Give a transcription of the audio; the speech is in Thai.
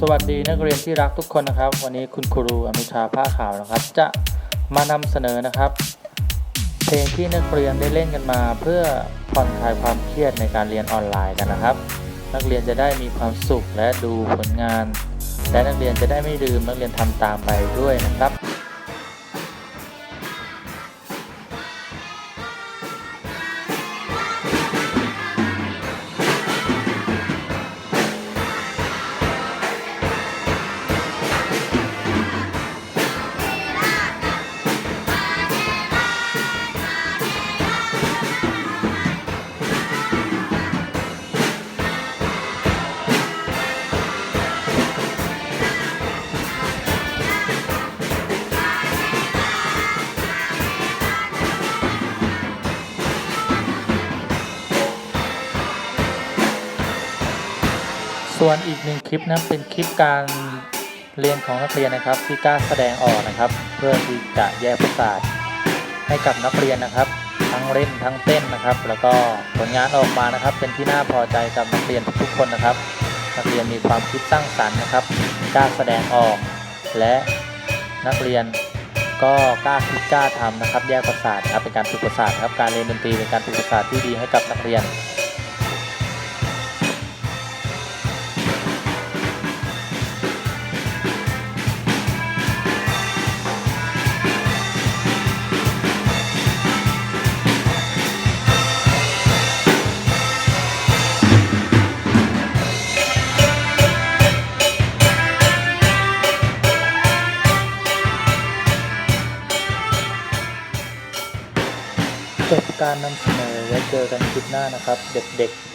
สวัสดีนักเรียนที่รักทุกคนนะครับ วันนี้คุณครูอนุชาผ้าขาวนะครับ จะมานำเสนอนะครับ เพลงที่นักเรียนได้เล่นกันมา เพื่อผ่อนคลายความเครียดในการเรียนออนไลน์กันนะครับ นักเรียนจะได้มีความสุขและดูผลงาน และนักเรียนจะได้ไม่ลืมนักเรียนทำตามไปด้วยนะครับ ส่วนอีกหนึ่งคลิปนะเป็นคลิปการเรียนของนักเรียนนะครับ ที่กล้าแสดงออกนะครับ เพื่อที่จะแยกประสาทให้กับนักเรียนนะครับ ทั้งเล่นทั้งเต้นนะครับ แล้วก็ผลงานออกมานะครับ เป็นที่น่าพอใจกับนักเรียนทุกๆคนนะครับ นักเรียนมีความคิดสร้างสรรค์นะครับกล้าแสดงออก และนักเรียนก็กล้าคิดกล้าทำนะครับ แยกประสาทครับเป็นการฝึกประสาทครับการเรียนดนตรีเป็นการฝึกประสาทที่ดีให้กับนักเรียน จบการนำเสนอไว้เจอกันคลิปหน้านะครับ เด็กๆ